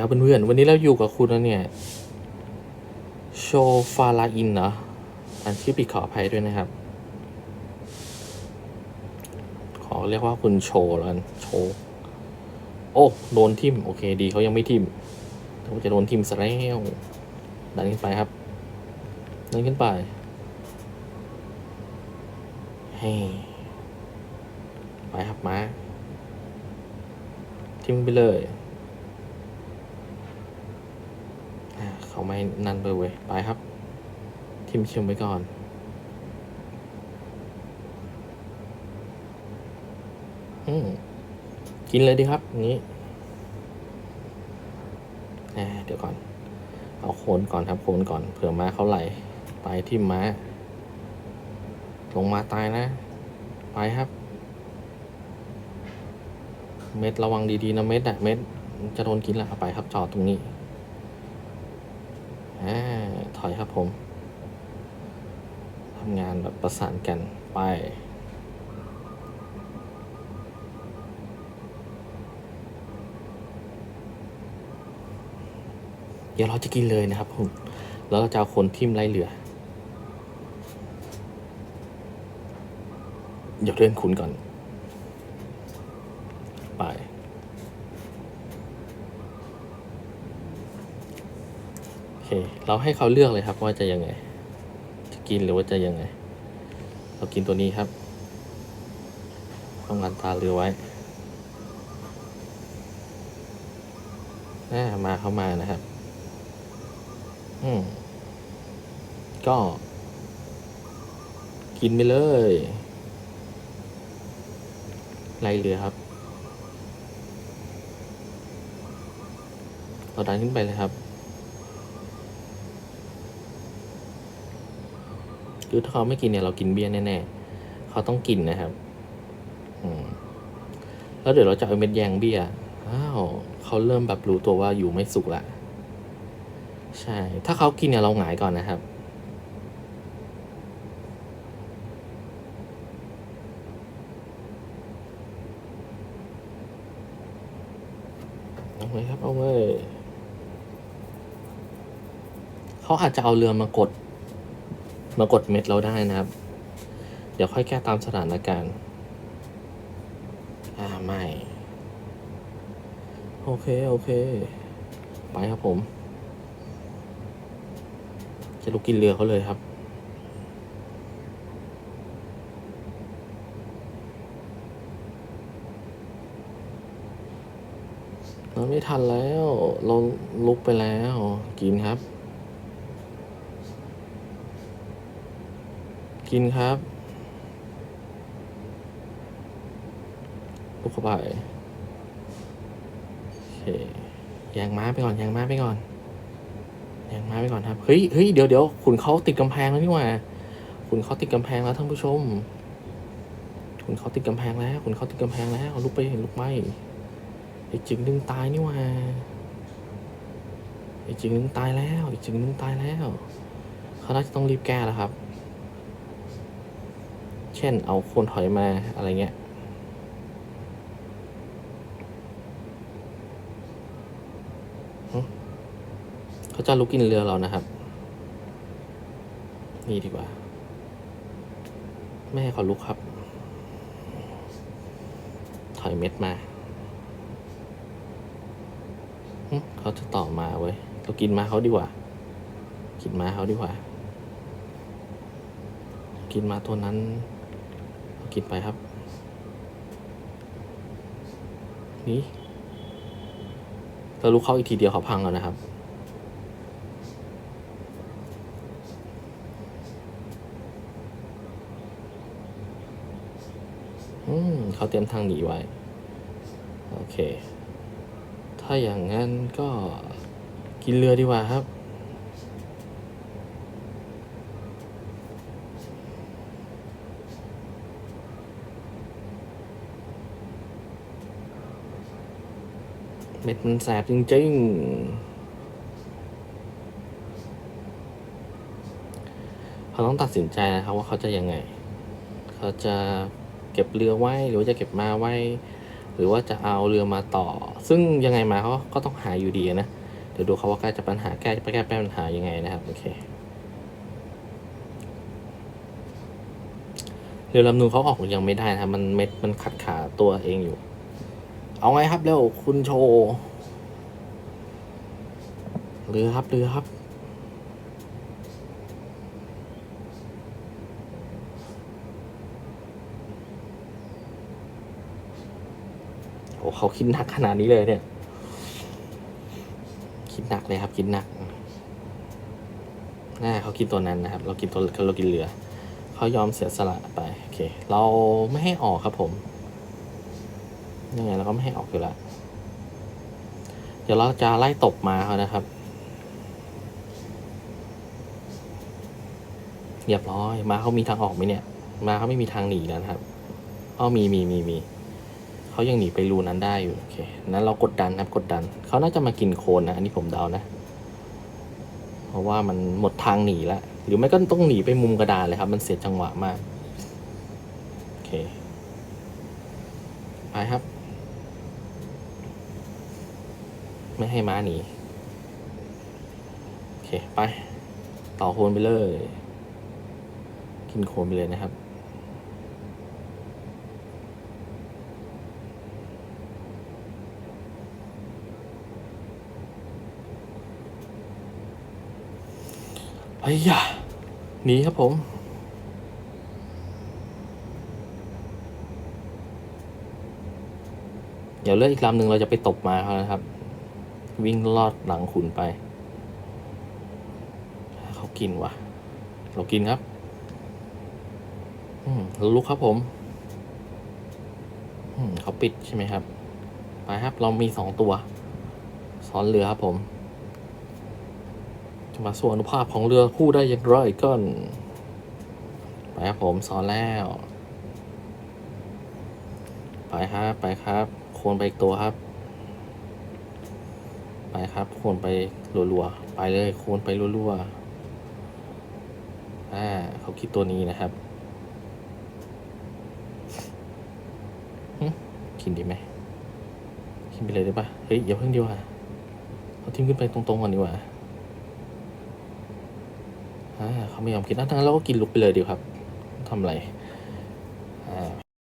แล้วเพื่อนๆวันนี้เราอยู่กับคุณแล้วเนี่ย โชฟาลาอินเนาะอันที่ปิดขออภัยด้วยนะครับ ขอเรียกว่าคุณโชแล้วกันโช โอ้โดนทิมโอเคดีเขายังไม่ทิมเขาจะโดนทิมซะแล้วดันขึ้นไปครับดันขึ้นไปเฮ้ไปครับมา ทิมไปเลย อ่า เขาไม่นั่นเลยเว้ยไปครับ ทิมเชื่อมไว้ก่อนอืมกินเลยดีครับอย่างนี้เดี๋ยวก่อน เอาโคนก่อนครับโคนก่อนเผื่อม้าเขาไหล ไปที่ม้า ลงมาตายนะ ไปครับ เม็ดระวังดีๆนะเม็ดอะเม็ดจะโดนกินล้วเอาไปครับจอดตรงนี้ อ่าถอยครับผมทำงานแบบประสานกันไปเดี๋ยวเราจะกินเลยนะครับผมแล้วเราจะเอาคนทิมไล่เหลือ เดี๋ยวเลื่อนคุณก่อน ไป โอ เราให้เขาเลือกเลยครับว่าจะยังไง จะกินหรือว่าจะยังไง เรากินตัวนี้ครับต้องกันตาเรือไว้อ่ามาเข้ามานะครับ อืม ก็ กินไปเลยไล่เรือครับ เราดันขึ้นไปเลยครับ คือถ้าเขาไม่กินเนี่ยเรากินเบี้ยแน่ๆเขาต้องกินนะครับแล้วเดี๋ยวเราจะเอาเม็ดแยงเบี้ยอ้าวเขาเริ่มแบบรู้ตัวว่าอยู่ไม่สุกละใช่ ถ้าเขากินเนี่ยเราหงายก่อนนะครับเอาไว้ครับเอาไว้เขาอาจจะเอาเรือมากด มากดเม็ดเราได้นะครับ เดี๋ยวค่อยแก้ตามสถานการณ์ อ่า ไม่ โอเค โอเค ไปครับผม จะลุกกินเรือเขาเลยครับเราไม่ทันแล้ว เราลุกไปแล้ว กินครับ กินครับลุกเข้าไปโอเคแยงม้าไปก่อนแยงม้าไปก่อนแยงม้าไปก่อนครับ เฮ้ยเฮ้ยเดี๋ยวเดี๋ยวขุนเขาติดกำแพงแล้วนี่หว่าขุนเขาติดกำแพงแล้วท่านผู้ชมขุนเขาติดกำแพงแล้วขุนเขาติดกำแพงแล้วลุกไปลุกไปไอ้จิงนึงตายนี่หว่าไอ้จิงนึงตายแล้วไอ้จิงนึงตายแล้วเขาน่าจะต้องรีบแก้แล้วครับ เช่นเอาโคนถอยมาอะไรเงี้ยเขาจะลุกกินเรือเรานะครับ นี่ดีกว่า ไม่ให้เขาลุกครับ ถอยเม็ดมาเขาจะต่อมาเว้ยเรากินมาเขาดีกว่า กินมาเขาดีกว่า กินมาตัวนั้น กินไปครับ นี่เราลุกเข้าอีกทีเดียวเขาพังแล้วนะครับ อืมเขาเตรียมทางหนีไว้ โอเค ถ้าอย่างนั้นก็กินเรือดีกว่าครับ เม็ดมันแสบจริงๆ เขาต้องตัดสินใจนะครับว่าเขาจะยังไง เขาจะเก็บเรือไว้หรือว่าจะเก็บมาไว้ หรือว่าจะเอาเรือมาต่อ ซึ่งยังไงมาเขาก็ต้องหาอยู่ดีนะ เดี๋ยวดูเขาว่าแก้จะปัญหาแก้ไปแก้ปัญหายังไงนะครับ โอเคเรือลำนูนเขาออกยังไม่ได้นะครับมันเม็ดมันขัดขาตัวเองอยู่ เอาไงครับเร็วคุณโชว์เรือครับเรือครับ โอ้เขาคิดหนักขนาดนี้เลยเนี่ย คิดหนักเลยครับคิดหนักน่าเขากินตัวนั้นนะครับ เรากินตัวเรากินเรือ เขายอมเสียสละไป โอเค เราไม่ให้ออกครับผม ยังไงเราก็ไม่ให้ออกอยู่แล้ว เดี๋ยวเราจะไล่ตบมาเขานะครับ เรียบร้อย มาเขามีทางออกไหมเนี่ย มาเขาไม่มีทางหนีแล้วนะครับอ้อมีมีมีมี เขายังหนีไปรูนั้นได้อยู่ โอเค นั้นเรากดดันครับ กดดัน เขาน่าจะมากินโคลนนะ อันนี้ผมเดานะ เพราะว่ามันหมดทางหนีแล้ว หรือไม่ก็ต้องหนีไปมุมกระดานเลยครับ มันเสียจังหวะมาก โอเค ไปครับ ไม่ให้ม้าหนี โอเค ไป ต่อโคนไปเลย กินโคนไปเลยนะครับไอ้ยะหนีครับผม เดี๋ยวเลือกอีกลำหนึ่งเราจะไปตบมาเขานะครับ วิ่งลอดหลังขุนไป เขากินวะเรากินครับ อืมเราลุกครับผม อืมเขาปิดใช่ไหมครับ ไปครับ เรามีสองตัว ซ้อนเรือครับผม จะมาส่วนอนุภาพของเรือคู่ได้อย่างไรก่อนไปครับผมซ้อนแล้ว ไปครับ ไปครับ โคนไปอีกตัวครับ ไปครับโคนไปรัวๆไปเลยโคนไปรัวๆอ่าเขาคิดตัวนี้นะครับหึกินดีไหมกินไปเลยได้ปะเฮ้ยอย่าเพิ่งดีกว่าเอาทิ้งขึ้นไปตรงๆก่อนดีกว่าอ่าเขาไม่ยอมกินนั่นเราก็กินลุกไปเลยดีครับทำไร